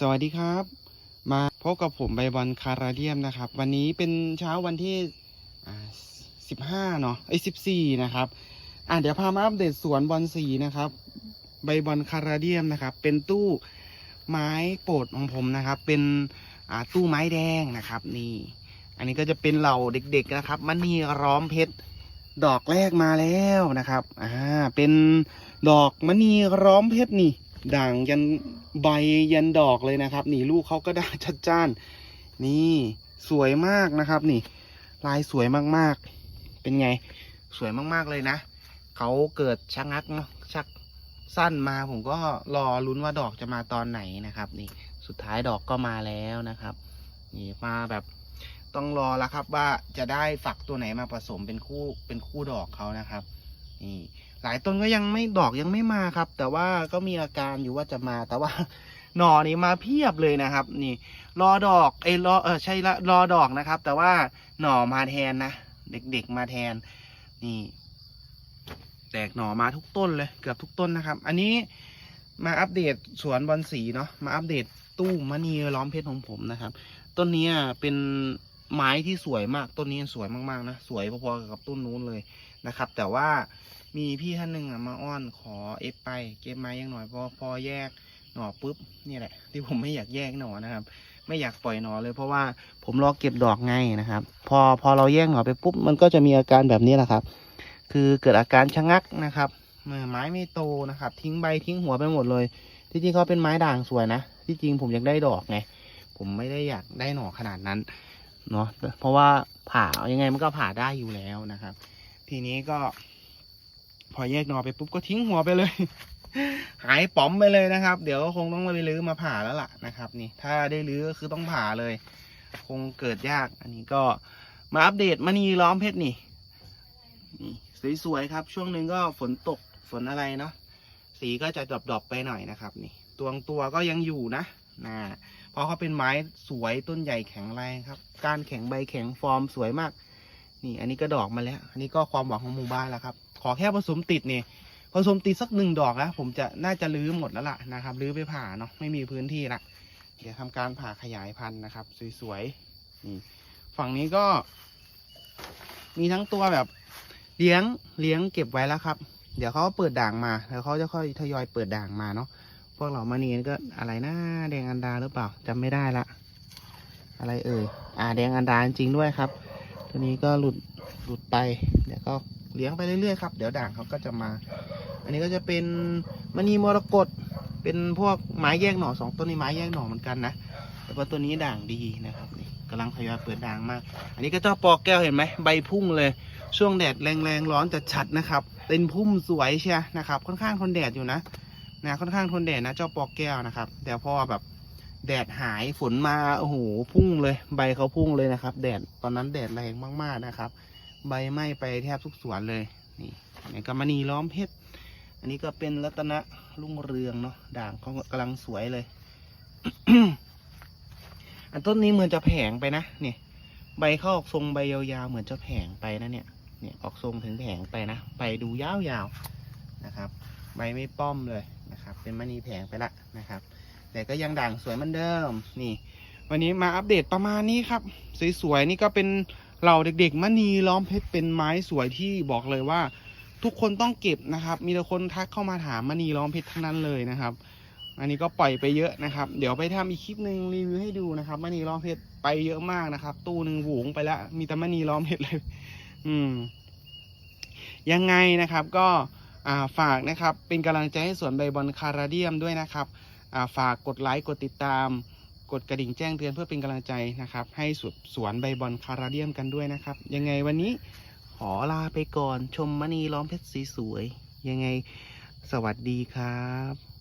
สวัสดีครับ มาพบกับผมใบบอลคาราเดียมนะครับ วันนี้เป็นเช้าวันที่สิบห้าเนาะไอ้สิบสี่นะครับ อะเดี๋ยวพามาอัปเดตสวนบอลสีนะครับ ใบบอลคาราเดียมนะครับ เป็นตู้ไม้โปรดของผมนะครับ เป็นอ่าตู้ไม้แดงนะครับ นี่ อันนี้ก็จะเป็นเหล่าเด็ก ๆนะครับมันนี่ร้อมเพชรดอกแรกมาแล้วนะครับ อ่า เป็นดอกมณีร้อมเพชรนี่ ด่างยันใบยันดอกเลยนะครับ นี่ลูกเขาก็ได้ชัดจ้าน นี่สวยมากนะครับ นี่ ลายสวยมากๆ เป็นไง สวยมากๆเลยนะเขาเกิดชักงักเนาะชักสั้นมาผมก็รอลุ้นว่าดอกจะมาตอนไหนนะครับ นี่สุดท้ายดอกก็มาแล้วนะครับ นี่มาแบบต้องรอแล้วครับว่าจะได้ฝักตัวไหนมาผสมเป็นคู่เป็นคู่ดอกเขานะครับ นี่ หลายต้นก็ยังไม่ดอกยังไม่มาครับ แต่ว่าก็มีอาการอยู่ว่าจะมา แต่ว่าหน่อนี่มาเพียบเลยนะครับ นี่ รอดอกเอยรอเออใช่ละรอดอกนะครับ แต่ว่าหน่อมาแทนนะเด็กๆมาแทน นี่ แตกหน่อมาทุกต้นเลย เกือบทุกต้นนะครับ อันนี้มาอัปเดตสวนบอลสีเนาะมาอัปเดตตู้มณีล้อมเพชรของผมนะครับ ต้นนี้เป็นไม้ที่สวยมากต้นนี้สวยมากๆนะสวยพอๆกับต้นนู้นเลยนะครับ แต่ว่า มีพี่ท่านหนึ่งอะมาอ้อนขอเอฟไปเก็บไม้ยังหน่อยพอพอแยกหน่อปุ๊บนี่แหละ ที่ผมไม่อยากแยกหน่อนะครับ ไม่อยากปล่อยหน่อเลยเพราะว่าผมรอเก็บดอกไงนะครับ พอพอเราแยกหน่อไปปุ๊บมันก็จะมีอาการแบบนี้แหละครับ คือเกิดอาการชะงักนะครับมไม้ไม่โตนะครับ ทิ้งใบทิ้งหัวไปหมดเลยที่จริงเขาเป็นไม้ด่างสวยนะที่จริงผมอยากได้ดอกไงผมไม่ได้อยากได้หน่อขนาดนั้นเนาะเพราะว่าผ่ายังไงมันก็ผ่าได้อยู่แล้วนะครับ ทีนี้ก็ พอแยกหนอไปปุ๊บก็ทิ้งหัวไปเลย หายป๋อมไปเลยนะครับ เดี๋ยวคงต้องไปรื้อมาผ่าแล้วล่ะนะครับ นี่ถ้าได้รื้อก็คือต้องผ่าเลย คงเกิดยาก อันนี้ก็มาอัปเดตมณีล้อมเพชรนี่นี่สวยๆครับ ช่วงหนึ่งก็ฝนตกฝนอะไรเนาะสีก็จะดรอปๆไปหน่อยนะครับ นี่ตัวงตัวก็ยังอยู่นะนะเพราะเขาเป็นไม้สวยต้นใหญ่แข็งแรงครับ การแข็งใบแข็งฟอร์มสวยมาก นี่ อันนี้ก็ดอกมาแล้ว อันนี้ก็ความหวังของหมู่บ้านแล้วครับ ขอแค่ผสมติดนี่ผสมติดสักหนึ่งดอกนะผมจะน่าจะรื้อหมดแล้วล่ะนะครับรื้อไปผ่าเนาะไม่มีพื้นที่ละเดี๋ยวทำการผ่าขยายพันธุ์นะครับ สวยๆนี่ฝั่งนี้ก็ มีทั้งตัวแบบเลี้ยงเลี้ยงเก็บไว้แล้วครับ เดี๋ยวเขาเปิดด่างมาแล้วเขาจะค่อยทยอยเปิดด่างมาเนาะพวกเรามานีก็อะไรนะแดงอันดาหรือเปล่าจำไม่ได้ละอะไรเอ่ยอ่าแดงอันดาจริงด้วยครับ ตัวนี้ก็หลุดหลุดไปเดี๋ยวก็ เลี้ยงไปเรื่อยๆครับ เดี๋ยวด่างเขาก็จะมา อันนี้ก็จะเป็นมณีมรกตเป็นพวกไม้แยกหน่อสองต้นนี้ไม้แยกหน่อเหมือนกันนะแต่ว่าตัวนี้ด่างดีนะครับนี่กำลังทยอยเปิดด่างมาก อันนี้ก็เจ้าปอแก้วเห็นไหมใบพุ่งเลย ช่วงแดดแรงๆร้อนจะชัดนะครับ เป็นพุ่มสวยเชียนะครับ ค่อนข้างทนแดดอยู่นะนะค่อนข้างทนแดดนะเจ้าปอกแก้วนะครับแต่พอแบบแดดหายฝนมาโอ้โหพุ่งเลย ใบเขาพุ่งเลยนะครับ แดดตอนนั้นแดดแรงมากๆนะครับ ใบไหม้ไปแทบทุกสวนเลยนี่นนี้ก็มณีล้อมเพชรอันนี้ก็เป็นรัตนะรุ่งเรืองเนาะด่างเขากำลังสวยเลย อันต้นนี้เหมือนจะแผงไปนะเนี่ยใบเข้าออกทรงใบยาวๆเหมือนจะแผงไปนะเนี่ยเนี่ยออกทรงถึงแผงไปนะใบดูยาวๆนะครับ ใบไม่ป้อมเลยนะครับ เป็นมณีแผงไปละนะครับ แต่ก็ยังด่างสวยเหมือนเดิมนี่ วันนี้มาอัปเดตประมาณนี้ครับ สวยๆนี่ก็เป็น เหล่าเด็กๆมณีล้อมเพชรเป็นไม้สวยที่บอกเลยว่า ทุกคนต้องเก็บนะครับ มีแต่คนทักเข้ามาถามมณีล้อมเพชรทั้งนั้นเลยนะครับ อันนี้ก็ปล่อยไปเยอะนะครับ เดี๋ยวไปทำอีกคลิปหนึ่งรีวิวให้ดูนะครับมณีล้อมเพชรไปเยอะมากนะครับ ตู้หนึ่งหวูงไปแล้วมีแต่มณีล้อมเพชรเลย อืม ยังไงนะครับก็อ่าฝากนะครับเป็นกำลังใจให้สวนใบบอลคาราเดียมด้วยนะครับอ่าฝากกดไลค์กดติดตาม กดกระดิ่งแจ้งเตือนเพื่อเป็นกำลังใจนะครับ ให้สวนสวนใบบอลคาราเดียมกันด้วยนะครับ ยังไงวันนี้ขอลาไปก่อนชมมณีล้อมเพชรสีสวยยังไงสวัสดีครับ